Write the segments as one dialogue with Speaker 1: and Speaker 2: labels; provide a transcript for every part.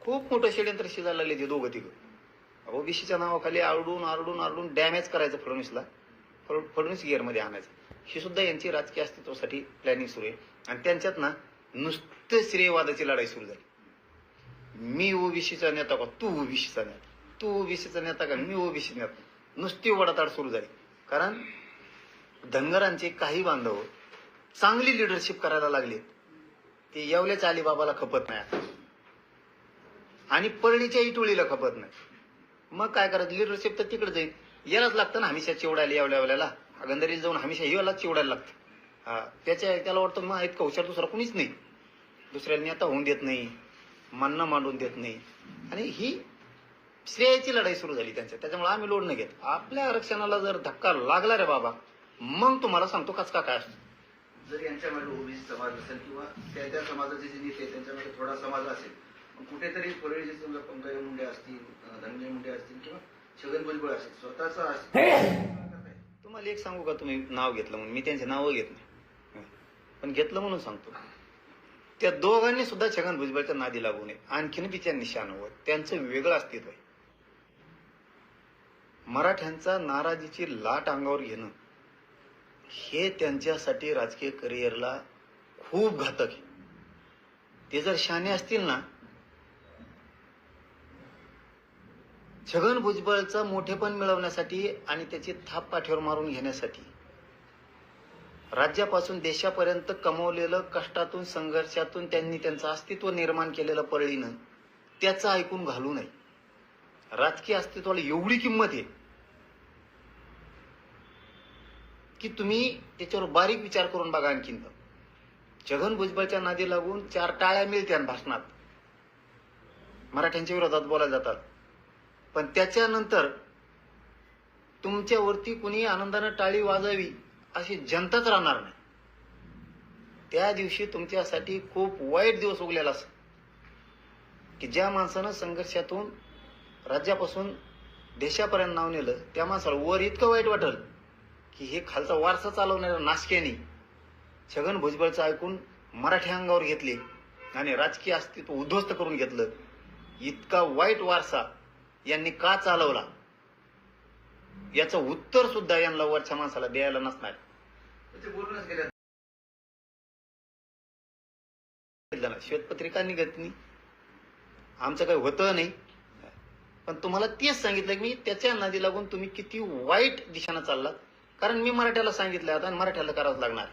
Speaker 1: खूप मोठं षडयंत्र शिजायला लागले ते दोघं तिघं. ओबीसीच्या नावाखाली आरडून आरडून आरडून डॅमेज करायचं फडणवीसला. फडणवीस गिअरमध्ये आणायचं. ही सुद्धा यांची राजकीय अस्तित्वासाठी प्लॅनिंग सुरू आहे. आणि त्यांच्यात ना नुसतं श्रेयवादाची लढाई सुरू झाली. मी हो ओबीसीचा नेता का? तू हो ओबीसीचा नेता. तू हो ओबीसीचा नेता का? मी ओबीसी नेता. नुसती वडाताड सुरू झाली. कारण धनगरांचे काही बांधव चांगली लिडरशिप करायला लागले ते येवल्याच्या अलिबाबाला खपत नाही आता. आणि परळीच्या इटोळीला खपत नाही. मग काय करायचं लिडरशिप तर तिकडे जाईल. यालाच लागतं ना हमेशा चिवडायला येवल्या वेळेला. गंधारीला जाऊन हमेशा यालाच चिवडायला लागतं. हा त्याच्या त्याला वाटतं मग इतका हुशार दुसरा कुणीच नाही. दुसऱ्यांनी नेता होऊन देत नाही. मानणं मांडून देत नाही. आणि ही श्रेयाची लढाई सुरू झाली त्यांच्या. त्याच्यामुळे आम्ही लोड घेत. आपल्या आरक्षणाला जर धक्का लागला रे बाबा मग तुम्हाला सांगतो कचका का काय असतं.
Speaker 2: जर यांच्यामध्ये ओबीसी समाज असेल किंवा त्या त्या समाजाचे जे नेते त्यांच्यामध्ये थोडा समाज असेल कुठेतरी परळीचे समजा पंकजा मुंडे असतील धनंजय मुंडे असतील किंवा छगन भुजबळ असतील स्वतःचा असेल
Speaker 1: तुम्हाला एक सांगू का? तुम्ही नाव घेतलं म्हणून. मी त्यांचे नावं घेत नाही. पण घेतलं म्हणून सांगतो. त्या दोघांनी सुद्धा छगन भुजबळच्या नादी लागू नये. आणखीन बी त्यांनी शानवं त्यांचं वेगळं अस्तित्व आहे. मराठ्यांचा नाराजीची लाट अंगावर घेणं हे त्यांच्यासाठी राजकीय करिअरला खूप घातक आहे. ते जर शाने असतील ना छगन भुजबळचं मोठेपण मिळवण्यासाठी आणि त्याची थाप पाठीवर मारून घेण्यासाठी. राज्यापासून देशापर्यंत कमवलेलं कष्टातून संघर्षातून त्यांनी त्यांचं अस्तित्व निर्माण केलेलं परळीनं त्याचं ऐकून घालू नये. राजकीय अस्तित्वाला एवढी किंमत आहे की तुम्ही त्याच्यावर बारीक विचार करून बघा आणखीन. छगन भुजबळच्या नादी लागून चार टाळ्या मिळत्या भाषणात. मराठ्यांच्या विरोधात बोलायला जातात. पण त्याच्यानंतर तुमच्यावरती कुणी आनंदानं टाळी वाजावी अशी जनताच राहणार नाही. त्या दिवशी तुमच्यासाठी खूप वाईट दिवस उगलेला असं की ज्या माणसानं संघर्षातून राज्यापासून देशापर्यंत नाव नेलं त्या माणसाला वर इतकं वाईट वाटल की हे खालचा वारसा चालवणाऱ्या नाशक्याने छगन भुजबळचं ऐकून मराठी अंगावर घेतले आणि राजकीय अस्तित्व उद्ध्वस्त करून घेतलं. इतका वाईट वारसा यांनी का चालवला? याचं उत्तर सुद्धा यांना वरच्या माणसाला द्यायला नसणार. श्वेतपत्रिका निघत नाही? आमचं काही होतं नाही. पण तुम्हाला तेच सांगितलं की मी त्याच्या नादी लागून तुम्ही किती वाईट दिशेनं चाललात. कारण मी मराठ्याला सांगितलं आता आणि मराठ्याला करावंच लागणार.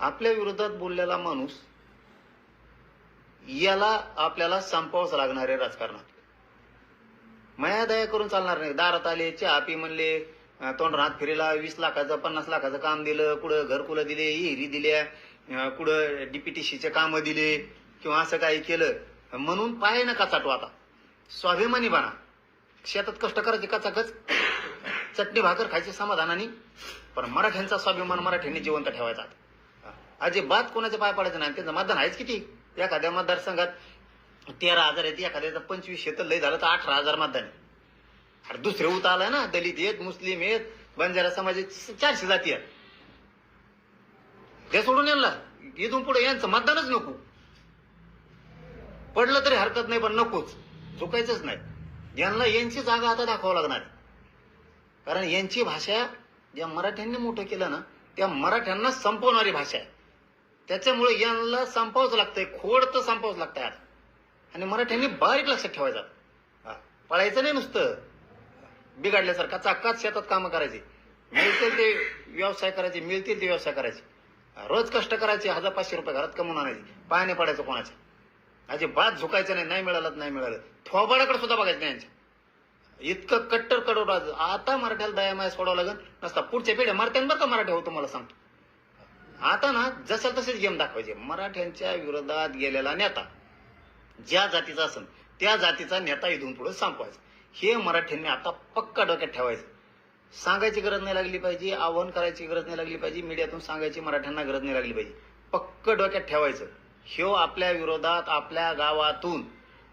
Speaker 1: आपल्या विरोधात बोललेला माणूस याला आपल्याला संपवावंच लागणार आहे राजकारणात. माया दया करून चालणार नाही. दारात आले चहा पी म्हणले तोंड हात फिरेला वीस लाखाचं पन्नास लाखाचं काम दिलं कुठं घरकुलं दिले हिरी दिल्या कुठं डीपीटीसीचे कामं दिले किंवा असं काही केलं. म्हणून पाय नका चाटू आता. स्वाभिमानी बना. शेतात कष्ट करायचे कचाकच. चटणी भाकर खायचे समाधानाने. पण मराठ्यांचा स्वाभिमान मराठ्यांनी जिवंत ठेवायचा अजिबात कोणाचे पाय पडायचं नाही. त्यांचं मतदान आहेच किती? एखाद्या मतदारसंघात तेरा हजार आहेत एखाद्याचं पंचवीस तर लय झालं तर अठरा हजार मतदान. आहे. अरे दुसरे उत आलं ना दलित आहेत मुस्लिम आहेत बंजारा समाजाचे चारशे जाती आहेत. ते सोडून यांना इथून पुढे यांचं मतदानच नको. पडलं तरी हरकत नाही पण नकोच. चुकायचंच नाही. यांना यांची जागा आता दाखवावं लागणार कारण यांची भाषा ज्या मराठ्यांनी मोठं केलं ना त्या मराठ्यांना संपवणारी भाषा आहे. त्याच्यामुळे यांना संपावंच लागतंय खोड तर संपावंच लागतंय आता. आणि मराठ्यांनी बारीक लक्षात ठेवायचा. हा, पळायचं नाही नुसतं. बिघडल्यासारखा चाकात शेतात कामं करायची. मिळतील ते व्यवसाय करायचे मिळतील ते व्यवसाय करायचे. रोज कष्ट करायचे हजार पाचशे रुपये घरात कमवून आणायचे. पायाने पडायचं कोणाच्या? अजिबात झुकायचं नाही नाही मिळालं नाही मिळालं. थोबाडाकडे सुद्धा बघायचं नाही यांच्या. इतकं कट्टर कडवट आता मराठ्याला दया माया सोडावं लागेल. नसता पुढच्या पिढ्या मराठ्यां बरं का मराठी हो तुम्हाला सांगतो. आता ना जसं तसेच गेम दाखवायचे. मराठ्यांच्या विरोधात गेलेला नेता ज्या जातीचा असेल त्या जातीचा नेता इथून पुढे संपवायचा. हे मराठ्यांनी आता पक्का डोक्यात ठेवायचं. सांगायची गरज नाही लागली पाहिजे आव्हान करायची गरज नाही लागली पाहिजे मीडियातून सांगायची मराठ्यांना गरज नाही लागली पाहिजे. पक्क डोक्यात ठेवायचं. ह्यो आपल्या विरोधात आपल्या गावातून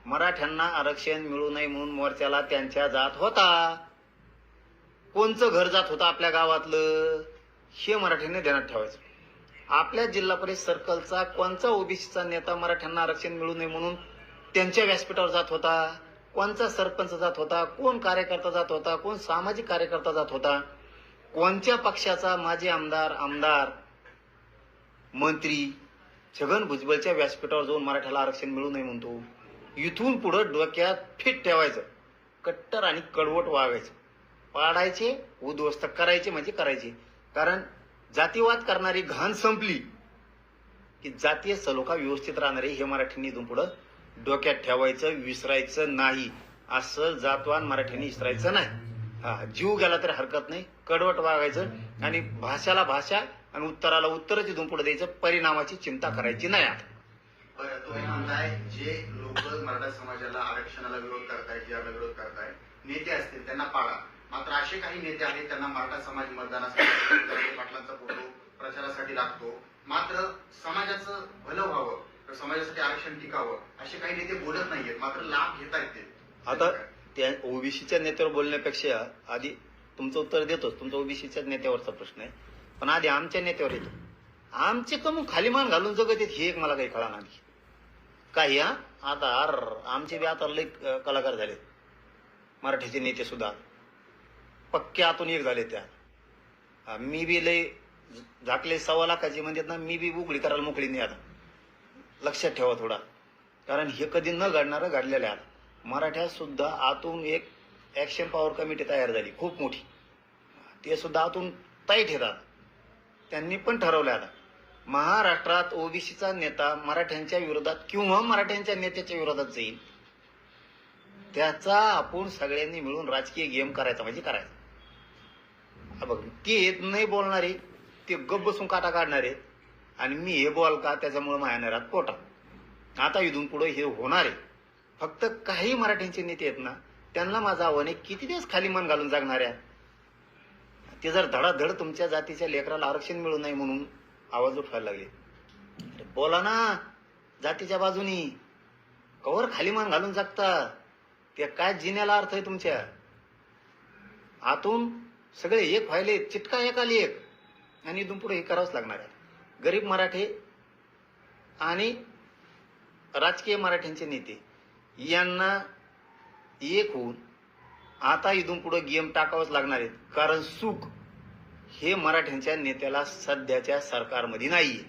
Speaker 1: मराठ्यांना आरक्षण मिळू नये म्हणून मोर्चाला त्यांच्या जात होता. कोणचं घर जात होतं आपल्या गावातलं हे मराठ्यांनी ध्यानात ठेवायचं. आपल्या जिल्हा परिषद सर्कलचा कोणचा ओबीसीचा नेता मराठ्यांना आरक्षण मिळू नये म्हणून त्यांच्या व्यासपीठावर जात होता? कोणचा सरपंच जात होता? कोण कार्यकर्ता जात होता? कोण सामाजिक कार्यकर्ता जात होता? कोणत्या पक्षाचा माजी आमदार आमदार मंत्री छगन भुजबळच्या व्यासपीठावर जाऊन मराठ्याला आरक्षण मिळू नये म्हणतो? इथून पुढं डोक्यात फिट ठेवायचं. कट्टर आणि कडवट वागायचं पाडायचे उद्ध्वस्त करायचे म्हणजे करायचे. कारण जातीवाद करणारी घाण संपली की जातीय सलोखा व्यवस्थित राहणारे हे मराठींनी इथून पुढं डोक्यात ठेवायचं विसरायचं नाही. असं जातवान मराठीने विसरायचं नाही. हा जीव गेला तरी हरकत नाही कडवट वागायचं आणि भाषाला भाषा आणि उत्तराला उत्तरच इथून पुढे द्यायचं परिणामाची चिंता करायची नाही आता.
Speaker 2: तुम्ही म्हणताय जे लोक मराठा समाजाला आरक्षणाला विरोध करताय जे विरोध करताय नेते असतील त्यांना पाडा. मात्र असे काही नेते आहेत त्यांना मराठा समाज मतदानासाठी पाटलांचा फोटो प्रचारासाठी लागतो. मात्र समाजाचं भलं व्हावं तर समाजासाठी आरक्षण टिकावं असे काही नेते बोलत नाहीयेत मात्र लाभ घेत आहेत ते.
Speaker 1: आता त्या ओबीसीच्या नेत्यावर बोलण्यापेक्षा आधी तुमचं उत्तर देतोच तुमचा ओबीसीच्या नेत्यावरचा प्रश्न आहे. पण आधी आमच्या नेत्यावर येतो. आमचे कमू खाली मान घालून जगत आहेत हे एक मला काही कळा नाही. काही हा? आता अर आमचे बी आता लई कलाकार झाले मराठीचे नेते सुद्धा. पक्क्या आतून एक झाले त्या. मी बी लय झाकले सव्वा लाखाची म्हणतात ना मी बी उघडी करायला मोकळी नाही आता. लक्षात ठेवा थोडा. कारण हे कधी न घडणारं घडलेलं आहे आता. मराठ्यात सुद्धा आतून एक ॲक्शन पॉवर कमिटी तयार झाली खूप मोठी. ते सुद्धा आतून ताईट येतात त्यांनी पण ठरवलं आता. महाराष्ट्रात ओबीसीचा नेता मराठ्यांच्या विरोधात किंवा मराठ्यांच्या नेत्याच्या विरोधात जाईल त्याचा आपण सगळ्यांनी मिळून राजकीय गेम करायचा म्हणजे करायचा. बघ ते येत नाही बोलणारे ते गप बसून काटा काढणारे. आणि मी हे बोल का त्याच्यामुळे माझ्या नरात पोटा आता इथून पुढे हे होणार आहे. फक्त काही मराठ्यांचे नेते आहेत ना त्यांना माझं आव्हान आहे किती दिवस खाली मन घालून जगणाऱ्या? ते जर धडाधड तुमच्या जातीच्या लेकराला आरक्षण मिळू नये म्हणून आवाज उठवायला लागले. बोला ना जातीच्या बाजूनी. कवर खाली मान घालून जागता. ते काय जिन्याला अर्थ आहे तुमच्या? आतून सगळे एक व्हायले चिटका एक आली एक. आणि इथून पुढे हे करावंच लागणार आहे गरीब मराठे आणि राजकीय मराठ्यांचे नेते यांना एक होऊन आता इथून पुढे गेम टाकावंच लागणार आहेत. कारण सुख हे मराठ्यांच्या नेत्याला सध्याच्या सरकारमध्ये नाही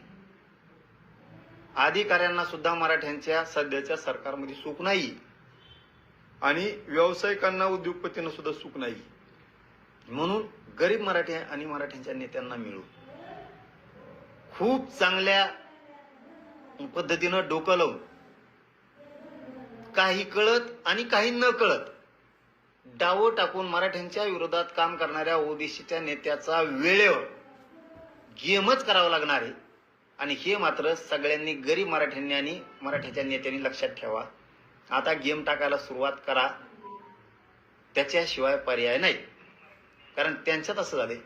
Speaker 1: अधिकाऱ्यांना सुद्धा मराठ्यांच्या सध्याच्या सरकारमध्ये सुख नाही आणि व्यावसायिकांना उद्योगपतींना सुद्धा सुख नाही म्हणून गरीब मराठी आणि मराठ्यांच्या नेत्यांना मिळू. खूप चांगल्या पद्धतीनं डोकं लावून. काही कळत आणि काही न कळत डावं टाकून मराठ्यांच्या विरोधात काम करणाऱ्या ओबीसीच्या नेत्याचा वेळेवर गेमच करावा लागणार आहे. आणि हे मात्र सगळ्यांनी गरीब मराठ्यांनी आणि मराठ्याच्या नेत्यांनी लक्षात ठेवा. आता गेम टाकायला सुरुवात करा. त्याच्याशिवाय पर्याय नाही. कारण त्यांच्यात असं झालंय.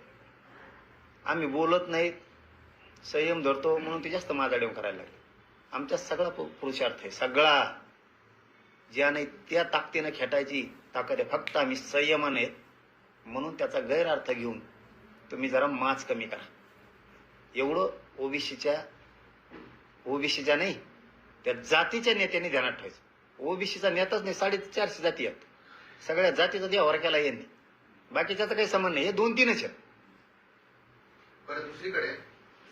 Speaker 1: आम्ही बोलत नाहीत संयम धरतो म्हणून ते जास्त माझा करायला लागले. आमच्या सगळा पु- पुरुषार्थ आहे सगळा. ज्या नाही त्या ताकदीनं खेटायची ताकद आहे फक्त आम्ही संयमान आहेत. म्हणून त्याचा गैरअर्थ घेऊन तुम्ही जरा माच कमी करा. एवढं ओबीसीच्या ओबीसीच्या नाही त्या जातीच्या नेत्याने ध्यानात ठेवायचं. ओबीसीचा नेताच नाही साडेचारशे जाती आहेत. सगळ्या जातीचा देवावर केला यांनी. बाकीच्याचा काही संबंध नाही. हे दोन तीनच आहेत.
Speaker 2: परत दुसरीकडे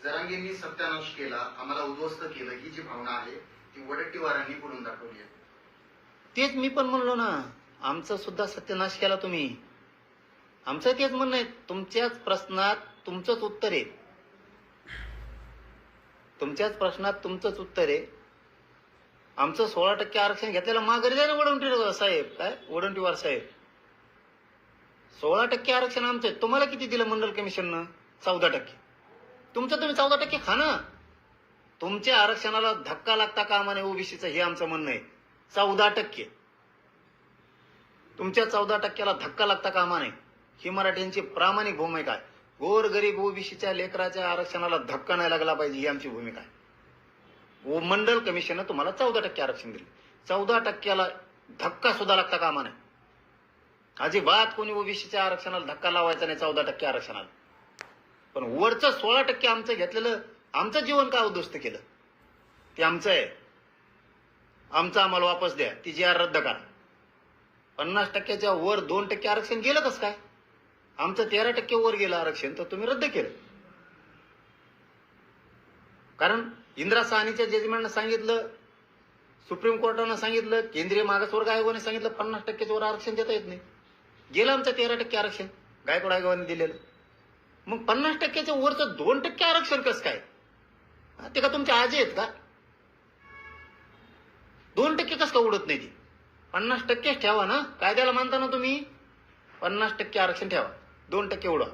Speaker 2: जरांगेंनी सत्यानाश केला आम्हाला उद्ध्वस्त केलं ही जी भावना आहे ती वडट्टीवारांनी पुढून दाखवली आहे.
Speaker 1: तेच मी पण म्हणलो ना आमचा सुद्धा सत्यानाश केला तुम्ही. आमचं तेच म्हणणं आहे तुमच्याच प्रश्नात तुमचंच उत्तर आहे. तुमच्याच प्रश्नात तुमचंच उत्तर आहे. आमचं सोळा टक्के आरक्षण घेतलेलं माघारी ना वडवंटीवार साहेब. काय? वडवंटीवार साहेब. सोळा टक्के आरक्षण आमचं आहे. तुम्हाला किती दिलं मंडल कमिशननं? चौदा टक्के. तुमचं तुम्ही चौदा टक्के खा ना. तुमच्या आरक्षणाला धक्का लागता कामा नये ओबीसीचं हे आमचं म्हणणं आहे. चौदा टक्के. तुमच्या चौदा टक्क्याला धक्का लागता कामा नये. ही मराठ्यांची प्रामाणिक भूमिका आहे. गोर गरीब ओबीसीच्या लेकराच्या आरक्षणाला धक्का नाही लागला पाहिजे ही आमची भूमिका आहे. मंडल कमिशननं तुम्हाला चौदा टक्के आरक्षण दिले. चौदा टक्क्याला धक्का सुद्धा लागता कामा नये. अजिबात कोणी ओबीसीच्या आरक्षणाला धक्का लावायचा नाही चौदा टक्के आरक्षणाला. पण वरचं सोळा टक्के आमचं घेतलेलं आमचं जीवन का उद्ध्वस्त केलं? ते आमचं आहे. आमचं आम्हाला वापस द्या. ती जी आर रद्द करा. पन्नास टक्क्याच्या वर दोन टक्के आरक्षण गेलं कसं काय? आमचं तेरा टक्के वर गेलं आरक्षण तर तुम्ही रद्द केलं. कारण इंदिरा साहनीच्या जजमेंटनं सांगितलं सुप्रीम कोर्टानं सांगितलं केंद्रीय मागासवर्ग आयोगाने सांगितलं पन्नास टक्क्याच्या वर आरक्षण देता येत नाही. गेलं आमचं तेरा टक्के आरक्षण. गायकवाड आयोगाने दिलेलं. मग पन्नास टक्क्याच्या वरचं दोन टक्के आरक्षण कसं काय? ते का तुमच्या आजी आहेत का? दोन टक्के कसं का उडत नाही ती? पन्नास टक्केच ठेवा ना. कायद्याला मानता ना तुम्ही? पन्नास टक्के आरक्षण ठेवा. दोन टक्के उडवा.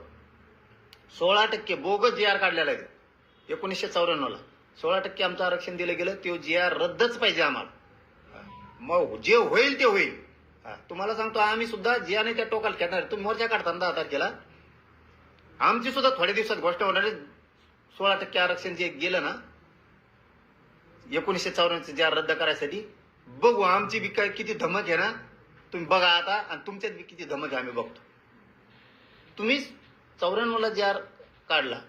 Speaker 1: सोळा टक्के बोगस जी आर काढलेला आहे. एकोणीसशे चौऱ्याण्णवला. सोळा टक्के आमचं आरक्षण दिलं गेलं. ते जी आर रद्दच पाहिजे आम्हाला. मग जे होईल ते होईल. तुम्हाला सांगतो आम्ही सुद्धा जे आणि त्या टोकाला खेळणार. तुम्ही मोर्चा काढता दहा तारखेला आमची सुद्धा थोड्या दिवसात गोष्ट होणार आहे. सोळा टक्के आरक्षण जे गेलं ना एकोणीसशे चौऱ्याण्णवचं जे आर रद्द करायसाठी बघू आमची बी काय किती धमक आहे ना तुम्ही बघा आता आणि तुमच्यात बी किती धमक आहे आम्ही बघतो. तुम्ही चौऱ्याण्णवला जे आर काढला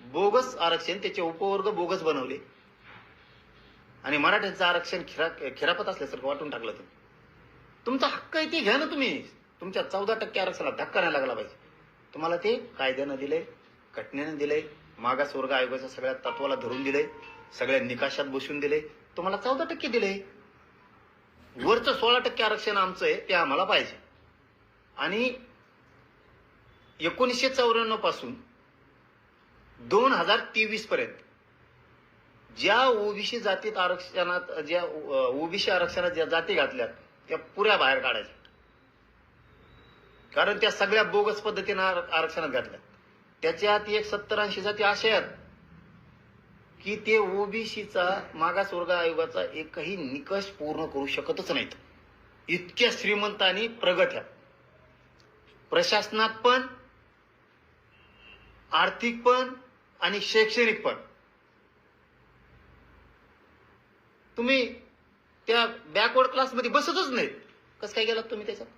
Speaker 1: बोगस आरक्षण त्याचे उपवर्ग बोगस बनवले. आणि मराठ्यांचं आरक्षण खिरा खिरापत असल्यासारखं वाटून टाकलं तुम्ही. तुमचा हक्क आहे ते घ्या ना तुम्ही. तुमच्या चौदा टक्के आरक्षणाला धक्का नाही लागला पाहिजे. तुम्हाला ते कायद्यानं दिलंय घटनेनं दिलंय मागासवर्ग आयोगाच्या सगळ्या तत्वाला धरून दिलंय सगळ्या निकाशात बसून दिले तुम्हाला चौदा टक्के दिले वरचं सोळा टक्के आरक्षण आमचं आहे ते आम्हाला पाहिजे. आणि एकोणीसशे चौऱ्याण्णवपासून दोन हजार तेवीस पर्यंत ज्या ओबीसी जातीत आरक्षणात ज्या ओबीसी आरक्षणात ज्या जाती घातल्यात त्या पुऱ्या बाहेर काढायच्या. कारण त्या सगळ्या बोगस पद्धतीनं आरक्षणात घातल्या. त्याच्यात एक सत्तर ऐंशी जाती अशा आहेत की ते ओबीसीचा मागासवर्ग आयोगाचा एकही निकष पूर्ण करू शकतच नाहीत. इतक्या श्रीमंत आणि प्रगत ह्या प्रशासनात पण आर्थिक पण आणि शैक्षणिक पण. तुम्ही त्या बॅकवर्ड क्लासमध्ये बसतच नाहीत. कसं काय गेलात तुम्ही त्याच्यात?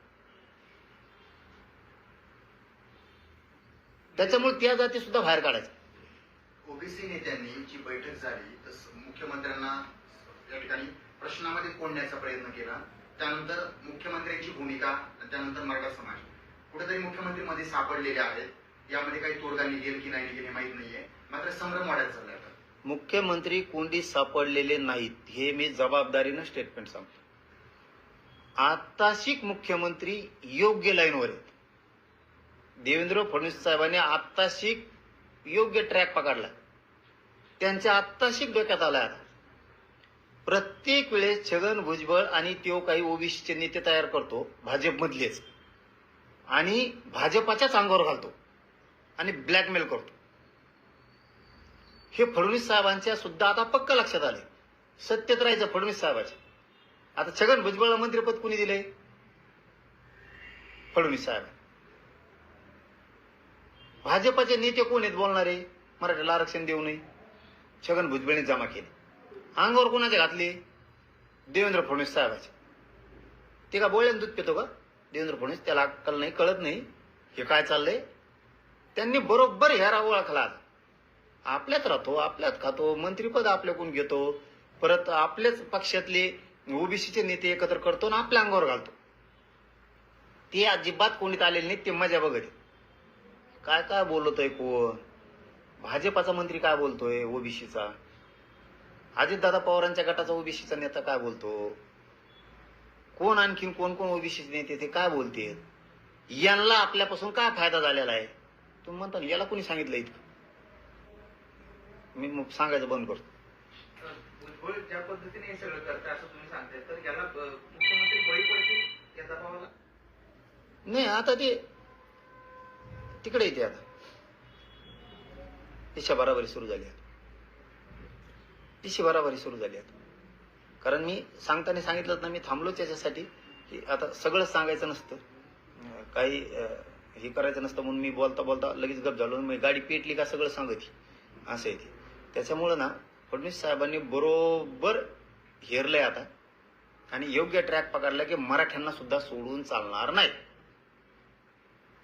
Speaker 1: त्याच्यामुळे त्या जाती सुद्धा बाहेर काढायच्या.
Speaker 2: ओबीसी नेत्यांनी जी बैठक झाली तर मुख्यमंत्र्यांना या ठिकाणी प्रश्नामध्ये कोंडण्याचा प्रयत्न केला. त्यानंतर मुख्यमंत्र्यांची भूमिका त्यानंतर मराठा समाज. कुठेतरी मुख्यमंत्री मध्ये सापडलेले आहेत. यामध्ये काही तोडगा निघेल की नाही निघेल हे माहीत नाहीये. मात्र संभ्रम वाढत चाललाय.
Speaker 1: मुख्यमंत्री कोंडीत सापडलेले नाहीत हे मी जबाबदारीनं स्टेटमेंट सांगतो. आत्ताशिक मुख्यमंत्री योग्य लाईनवर आहेत. देवेंद्र फडणवीस साहेबांनी आत्ताशिक योग्य ट्रॅक पकडला. त्यांच्या आत्ताशिक डोक्यात आला आता. प्रत्येक वेळेस छगन भुजबळ आणि तो काही ओबीसीचे नेते तयार करतो भाजपमधलेच. आणि भाजपाच्याच अंगावर घालतो. आणि ब्लॅकमेल करतो. हे फडणवीस साहेबांच्या सुद्धा आता पक्क लक्षात आले. सत्यत राहायचं फडणवीस साहेबाचे. आता छगन भुजबळला मंत्रीपद कुणी दिले फडणवीस साहेब. भाजपाचे नेते कोण आहेत बोलणारे? मराठीला आरक्षण देऊ नये. छगन भुजबळने जमा केले. अंगावर कोणाचे घातले? देवेंद्र फडणवीस साहेबाचे. ते का बोलल्यानं दूध पितो का? देवेंद्र फडणवीस त्याला अक्कल नाही कळत नाही. हे काय चाललंय? त्यांनी बरोबर ह्या ओळखला आपल्यात राहतो आपल्यात खातो मंत्रीपद आपल्याकडून घेतो. परत आपल्याच पक्षातले ओबीसीचे नेते एकत्र करतो आणि आपल्या अंगावर घालतो. ते अजिबात कोणीत आलेले नाहीत ते मजा बघत काय काय बोलतोय कोण? भाजपाचा मंत्री काय बोलतोय ओबीसीचा? अजितदादा पवारांच्या गटाचा ओबीसीचा नेता काय बोलतो? कोण आणखीन कोण कोण ओबीसीचे नेते ते काय बोलते यांना आपल्यापासून काय फायदा झालेला आहे? तुम्ही म्हणता याला कोणी सांगितलं इतकं? मी मग सांगायचं बंद करतो.
Speaker 2: भुजबळ ज्या पद्धतीने हे सगळं करते असं तुम्ही सांगताय तर याला अ, मुख्यमंत्री बळी पडतील या दबावाला
Speaker 1: नाही आता ते तिकडे येते आता. तिच्या बराबरी सुरू झाली आता. तिची बराबरी सुरू झाली आता. कारण मी सांगताना सांगितलं ना मी थांबलोच याच्यासाठी की आता सगळं सांगायचं नसतं. अं, काही अं, हे करायचं नसतं म्हणून मी बोलता बोलता लगेच गप झालो. मी गाडी पेटली का सगळं सांगत असं आहे ते. त्याच्यामुळं ना फडणवीस साहेबांनी बरोबर हेरलंय आता. आणि योग्य ट्रॅक पकडला की मराठ्यांना सुद्धा सोडून चालणार नाही.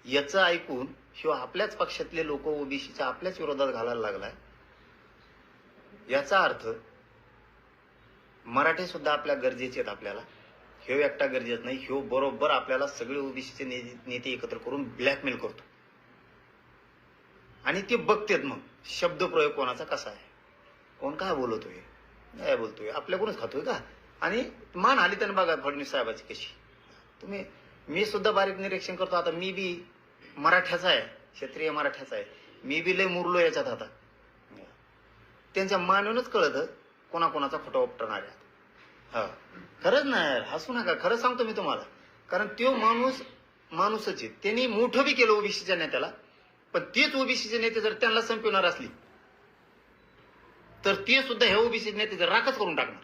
Speaker 1: याचं ऐकून शिव आपल्याच पक्षातले लोक ओबीसीच्या आपल्याच विरोधात घालायला लागलाय. याचा अर्थ मराठी सुद्धा आपल्या गरजेचे आहेत आपल्याला. ह्यो एकटा गरजेचं नाही ह्यो बरोबर आपल्याला सगळे ओबीसीचे नेते एकत्र करून ब्लॅकमेल करतो. आणि ते बघतेत मग. शब्दप्रयोग कोणाचा कसा आहे? कोण काय बोलतोय? काय बोलतोय. आपल्याकडूनच खातोय का? आणि मान आली त्यांना बघा फडणवीस साहेबाची कशी. तुम्ही मी सुद्धा बारीक निरीक्षण करतो. आता मी बी मराठ्याचा आहे. क्षेत्रीय मराठ्याचा आहे. मी बी लय मुरलो याच्यात आता. त्यांच्या मानूनच कळत कोणाकोणाचा फोटो उपटणार आहे हा. खरंच नाही हसू नका. खरं सांगतो मी तुम्हाला. कारण तो माणूस माणूसच आहे. त्यांनी मोठं बी केलं ओबीसीच्या नेत्याला. पण तेच ओबीसीचे नेते जर त्यांना संपवणार असली तर ते सुद्धा हे ओबीसी नेते जर राखच करून टाकणार.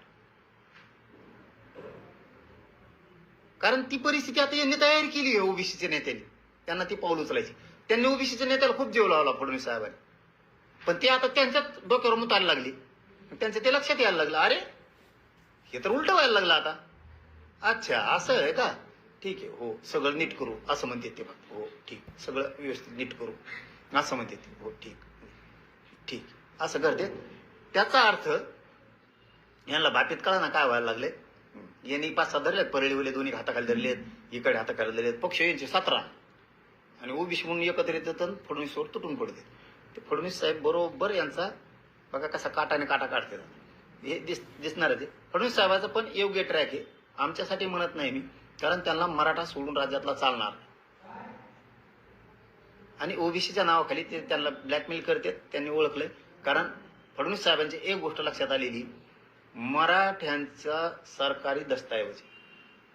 Speaker 1: कारण ती परिस्थिती आता यांनी तयारी केली आहे ओबीसीच्या नेत्यांनी. त्यांना ती पाऊल उचलायची. त्यांनी ओबीसीच्या नेत्याला खूप जीव लावला फडणवीस साहेबांनी. पण ते आता त्यांच्याच डोक्यावर मुतायला लागली. त्यांचं ते लक्षात यायला लागलं. अरे हे तर उलट व्हायला लागलं आता. अच्छा असं आहे का? ठीक आहे हो. सगळं नीट करू असं म्हणते ते मग. हो ठीक. सगळं व्यवस्थित नीट करू असं म्हणते ते. हो ठीक. ठीक. असं करते. त्याचा अर्थ यांना बाबतीत कळा ना काय व्हायला लागले. यांनी पाच सात धरलेत परळीवले दोन्ही हाताखाली धरलेत इकडे हाताखाली धरलेत. पक्ष यांचे सतरा. आणि ओबीसी म्हणून एकत्र येतात आणि फडणवीसवर तुटून पडते. ते फडणवीस साहेब बरोबर यांचा बघा कसा काटाने काटा काढते हे दिस दिसणार आहे ते. फडणवीस साहेबाचं पण योग्य ट्रॅक आहे. आमच्यासाठी म्हणत नाही मी. कारण त्यांना मराठा सोडून राज्यातला चालणार. आणि ओबीसीच्या नावाखाली ते त्यांना ब्लॅकमेल करतात त्यांनी ओळखले कारण फडणवीस साहेबांची एक गोष्ट लक्षात आलेली मराठ्यांचा सरकारी दस्तऐवज. आहे.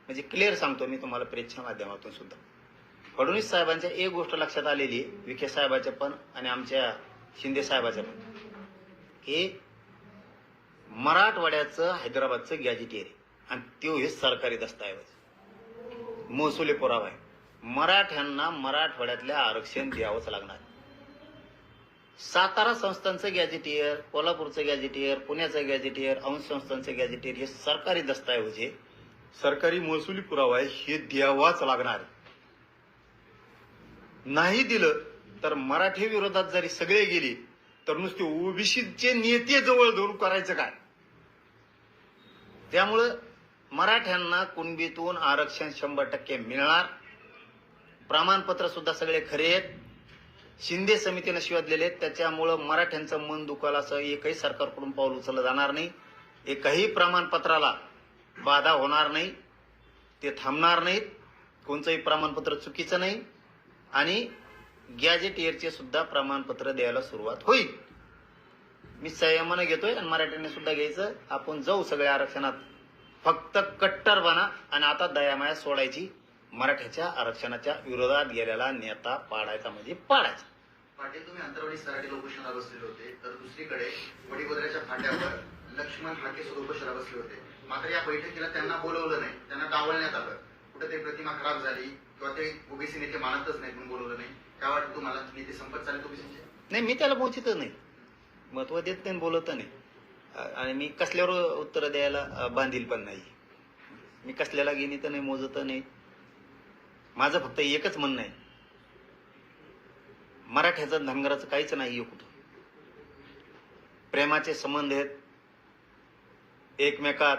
Speaker 1: म्हणजे क्लिअर सांगतो मी तुम्हाला प्रेसच्या माध्यमातून सुद्धा. फडणवीस साहेबांच्या एक गोष्ट लक्षात आलेली विखे साहेबाच्या पण आणि आमच्या शिंदे साहेबाच्या पण हे मराठवाड्याचं हैदराबादचं गॅजेटियर आणि तो हे सरकारी दस्तऐवज. महसुली पुरावा आहे. मराठ्यांना मराठवाड्यातल्या आरक्षण द्यावंच लागणार. सातारा संस्थांचं गॅजेटियर कोल्हापूरचं गॅजेटियर पुण्याचं गॅजेटियर अंश संस्थांचं गॅजेटियर हे सरकारी दस्तऐवज आहे. सरकारी महसुली पुरावा आहे हे द्यावाच लागणार आहे. नाही दिलं तर मराठी विरोधात जरी सगळे गेले तर नुसते ओबीसीचे नेते जवळ धरून करायचं काय? त्यामुळं मराठ्यांना कुणबीतून आरक्षण शंभर टक्के मिळणार. प्रमाणपत्र सुद्धा सगळे खरे आहेत. शिंदे समितीनं शिवादलेले आहेत. त्याच्यामुळं मराठ्यांचं मन दुखायला असं एकही सरकारकडून पाऊल उचललं जाणार नाही. एकही प्रमाणपत्राला बाधा होणार नाही. ते थांबणार नाहीत. कोणचंही प्रमाणपत्र चुकीचं नाही. आणि गॅजेटियरचे सुद्धा प्रमाणपत्र द्यायला सुरुवात होईल. मी संयमानं घेतोय आणि मराठ्यांनी सुद्धा घ्यायचं. आपण जाऊ सगळ्या आरक्षणात. फक्त कट्टर बना. आणि आता दयामाया सोडायची. मराठ्याच्या आरक्षणाच्या विरोधात गेलेला नेता पाडायचा म्हणजे पाडायचा.
Speaker 2: पाटील तुम्ही अंतरवाडी सराटीला उपोषणाला बसलेले होते. तर दुसरीकडे वडीगोदऱ्याच्या फाट्यावर लक्ष्मण हाके सुद्धा उपोषणाला बसले होते. मात्र या बैठकीला त्यांना बोलवलं नाही. त्यांना डावलण्यात आलं. कुठेतरी प्रतिमा खराब झाली किंवा ते ओबीसी नेते मानतच नाहीत म्हणून बोलवलं नाही. काय वाटतं तुम्हाला? नेते संपत चालले ओबीसीचे?
Speaker 1: नाही मी त्याला पोहोचितच नाही. महत्त्व देत नाही बोलत नाही. आणि मी कसल्यावर उत्तर द्यायला बांधील पण नाही. मी कसल्याला घेणी तर नाही मोजत नाही. माझं फक्त एकच म्हणणं आहे. मराठ्याचं धनगराचं काहीच नाही आहे कुठं. प्रेमाचे संबंध आहेत. एकमेकात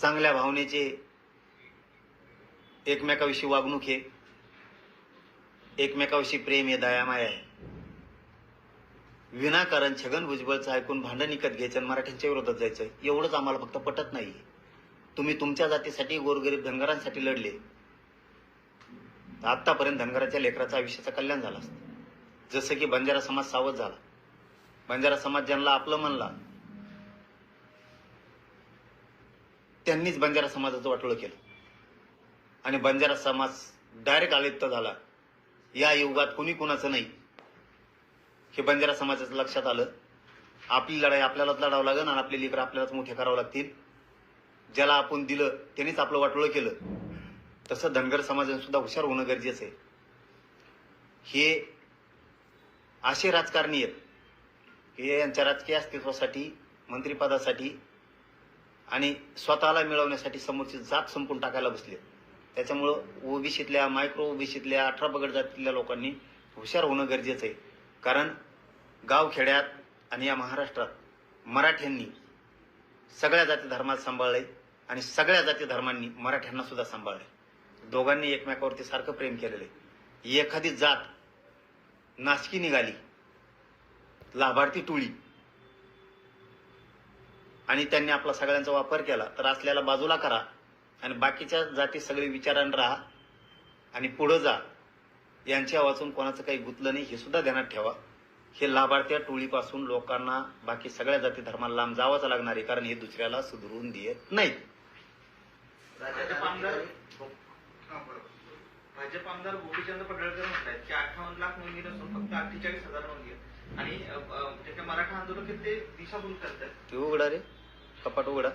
Speaker 1: चांगल्या भावनेचे एकमेकाविषयी वागणूक आहे. एकमेकाविषयी प्रेम आहे दयामाय आहे. विनाकारण छगन भुजबळचं ऐकून भांडण विकत घ्यायचं आणि मराठ्यांच्या विरोधात जायचं एवढंच आम्हाला फक्त पटत नाही तुम्ही तुमच्या जातीसाठी गोरगरीब धनगरांसाठी लढले. आतापर्यंत धनगराच्या लेकराचं आयुष्याचं कल्याण झालं असतं. जसं की बंजारा समाज सावध झाला. बंजारा समाज ज्यांना आपलं म्हणला त्यांनीच बंजारा समाजाचं वाटोळं केलं. आणि बंजारा समाज डायरेक्ट आलिप्त झाला. या युगात कुणी कुणाचं नाही. हे बंजारा समाजाचं लक्षात आलं. आपली लढाई आपल्यालाच लढावं लागेल आणि आपले लेकर आपल्यालाच मोठे करावं लागतील. ज्याला आपण दिलं त्यांनीच आपलं वाटोळं केलं. तसं धनगर समाजाने सुद्धा हुशार होणं गरजेचं आहे. हे असे राजकारणी आहेत. हे यांच्या राजकीय अस्तित्वासाठी मंत्रिपदासाठी आणि स्वतःला मिळवण्यासाठी समोरची जात संपून टाकायला बसले. त्याच्यामुळं ओबीसीतल्या मायक्रो ओबीसीतल्या अठरा पगड जातीतल्या लोकांनी हुशार होणं गरजेचं आहे. कारण गावखेड्यात आणि या महाराष्ट्रात मराठ्यांनी सगळ्या जाती धर्मात सांभाळले आणि सगळ्या जाती धर्मांनी मराठ्यांना सुद्धा सांभाळले. दोघांनी एकमेकावरती सारखं प्रेम केलेलं. आहे एखादी जात नाचकी निघाली लाभार्थी टोळी आणि त्यांनी आपला सगळ्यांचा वापर केला तर असल्याला बाजूला करा आणि बाकीच्या जाती सगळे विचारानं राहा आणि पुढं जा. यांच्या वाचून कोणाचं काही गुतलं नाही हे सुद्धा ध्यानात ठेवा हे लाभार्थ्या टोळीपासून लोकांना बाकी सगळ्या जाती धर्माला लांब जावंच लागणार आहे कारण हे दुसऱ्याला सुधरून देत नाही
Speaker 3: भाजप आमदार गोपीचंद पडळकर म्हणतात की अठ्ठावन्न लाख नोंदी नसून फक्त अठ्ठेचाळीस हजार नोंदी आणि मराठा आंदोलक ते दिशाभूल करतात
Speaker 1: ते उघडा रे कपाट उघडा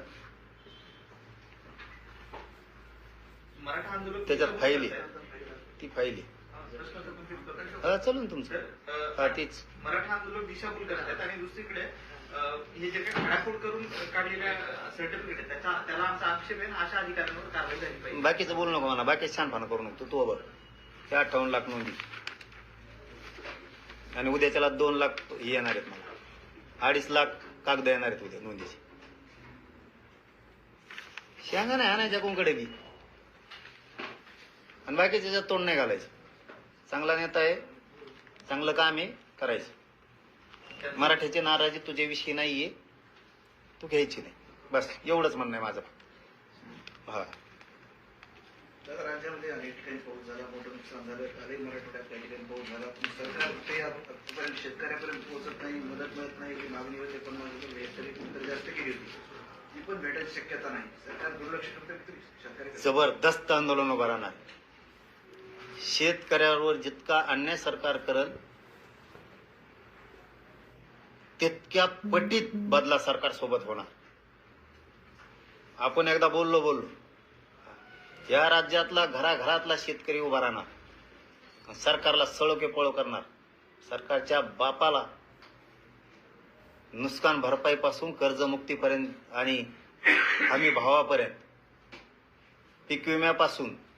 Speaker 3: मराठा आंदोलक
Speaker 1: त्याच्यात
Speaker 3: दिशाभूल
Speaker 1: फाईल आहे.
Speaker 3: करतायत.
Speaker 1: ती फाईल. आहे चालू ना तुमचं. हा तीच.
Speaker 3: मराठा आंदोलक दिशाभूल करतात आणि दुसरीकडे हे जे काही खाडाखोड करून काढलेल्या सर्टिफिकेट आहेत त्याचा त्याला आमचा आक्षेप आहे अशा अधिकाऱ्यांवर कारवाई झाली पाहिजे.
Speaker 1: बाकीचं बोलू नको म्हणा बाकी छानपणा करू नको. तू बघ. ते अठ्ठावन्न लाख नोंदी. आणि उद्याच्याला दोन लाख हे येणार आहेत मला. अडीच लाख कागद येणार आहेत उद्या नोंदीचे. शेंगा नाही आणायच्या कोणकडे बी? आणि बाकीच्या तोंड नाही घालायचं. चांगला नेता आहे. चांगलं काम आहे. करायचं. मराठीची नाराजी तुझ्याविषयी नाहीये. तू घ्यायची नाही. बस. एवढंच म्हणणं आहे माझं. हा.
Speaker 2: राज्यामध्ये अनेक ठिकाणी पाऊस झाला मोठं नुकसान झालं कालही मराठवाड्यात काही ठिकाणी पाऊस झाला पण सरकार ते आतापर्यंत शेतकऱ्यापर्यंत पोहोचत नाही मदत मिळत नाही मागणी होते पण मागणी तरी कुठेतरी जास्त केली होती. ती पण भेटायची शक्यता नाही. सरकार दुर्लक्ष करतं तरी शेतकरी
Speaker 1: जबरदस्त आंदोलन उभं राहणार. शेतकऱ्यावर जितका अन्याय सरकार करल तितक्या पटीत बदला सरकार सोबत होणार. आपण एकदा बोललो बोललो. या राज्यातला घराघरातला शेतकरी उभा राहणार. सरकारला सळोके पळो करणार. सरकारच्या बापाला नुकसान भरपाईपासून कर्जमुक्तीपर्यंत आणि हमी भावापर्यंत पीक विम्यापासून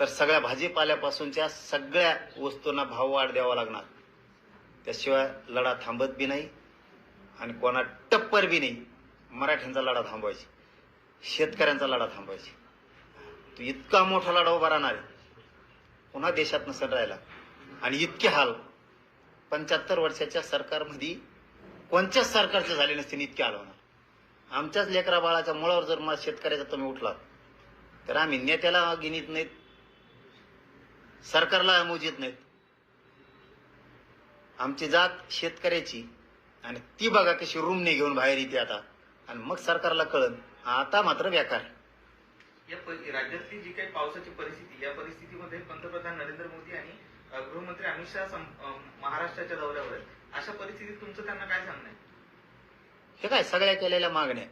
Speaker 1: तर सगळ्या भाजीपाल्यापासूनच्या सगळ्या वस्तूंना भाव वाढ द्यावा लागणार. त्याशिवाय लढा थांबत बी नाही आणि कोणा टप्पर बी नाही. मराठ्यांचा लढा थांबवायची. शेतकऱ्यांचा लढा थांबवायची. तो इतका मोठा लढा उभा राहणार पुन्हा देशात नसेल राहिला. आणि इतके हाल. पंच्याहत्तर वर्षाच्या सरकारमध्ये कोणत्याच सरकारचे झाले नसतील इतके हाल होणार. आमच्याच लेकरा बाळाच्या मुळावर जर मला शेतकऱ्याचा तुम्ही उठलात तर आम्ही नेत्याला गिनीत नाहीत. सरकारला मोजीत नाहीत. आमची जात शेतकऱ्याची आणि ती बघा कशी रूमने घेऊन बाहेर येते आता. आणि मग सरकारला कळन आता मात्र
Speaker 3: या प- राज्यातली जी काही पावसाची परिस्थिती या परिस्थितीमध्ये पंतप्रधान नरेंद्र मोदी आणि गृहमंत्री अमित शहा महाराष्ट्राच्या दौऱ्यावर आहेत. अशा परिस्थितीत तुमचं त्यांना काय सांगणं आहे?
Speaker 1: हे काय सगळ्या केलेल्या मागण्या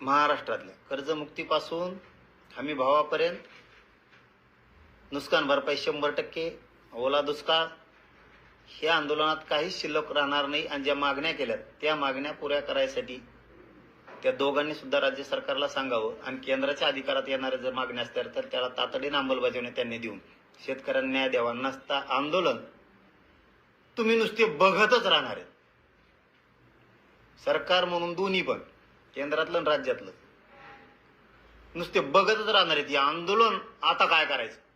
Speaker 1: महाराष्ट्रातल्या कर्जमुक्तीपासून हमी भावापर्यंत नुकसान भरपाई शंभर टक्के ओला दुष्काळ. ह्या आंदोलनात काहीच शिल्लक राहणार नाही आणि ज्या मागण्या केल्यात त्या मागण्या पुऱ्या करायसाठी त्या दोघांनी सुद्धा राज्य सरकारला सांगावं आणि केंद्राच्या अधिकारात येणाऱ्या जर मागण्या असल्या तर त्याला तातडीने अंमलबजावणी त्यांनी देऊन. शेतकऱ्यांना न्याय द्यावा. नसता आंदोलन तुम्ही नुसते बघतच राहणार आहेत. सरकार म्हणून दोन्ही पण केंद्रातलं आणि राज्यातलं. नुसते बघतच राहणार आहेत. हे आंदोलन आता काय करायचं?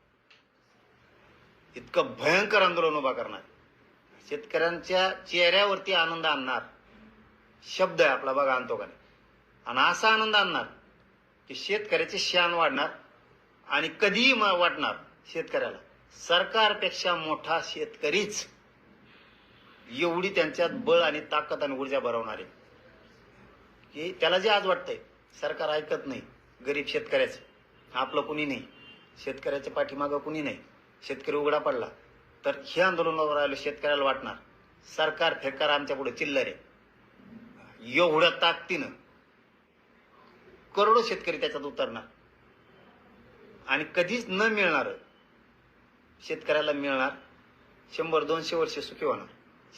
Speaker 1: इतकं भयंकर आंदोलन उभा करणार. शेतकऱ्यांच्या चेहऱ्यावरती आनंद आणणार. शब्द आहे आपला बघा आणतो का नाही आणि असा आनंद आणणार की शेतकऱ्याचे शान वाढणार आणि कधीही वाटणार शेतकऱ्याला. सरकारपेक्षा मोठा शेतकरीच एवढी त्यांच्यात बळ आणि ताकद आणि ऊर्जा भरवणार. आहे की त्याला जे आज वाटतंय सरकार ऐकत नाही गरीब शेतकऱ्याचं. आपलं कुणी नाही. शेतकऱ्याच्या पाठीमागं कुणी नाही. शेतकरी उघडा पडला. तर हे आंदोलनावर राहिलं शेतकऱ्याला वाटणार सरकार फेकार आमच्या पुढे चिल्लर आहे. एवढ्या ताकदीनं करोडो शेतकरी त्याच्यात उतरणार. आणि कधीच न मिळणार शेतकऱ्याला मिळणार शंभर दोनशे वर्ष सुखी होणार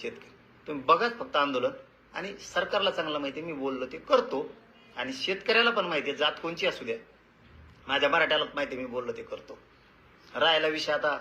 Speaker 1: शेतकरी. तुम्ही बघाच फक्त आंदोलन आणि सरकारला चांगलं माहिती मी बोललो ते करतो. आणि शेतकऱ्याला पण माहिती आहे जात कोणची असू द्या. माझ्या मराठ्याला माहिती मी बोललो ते करतो. राहायला विषय आता.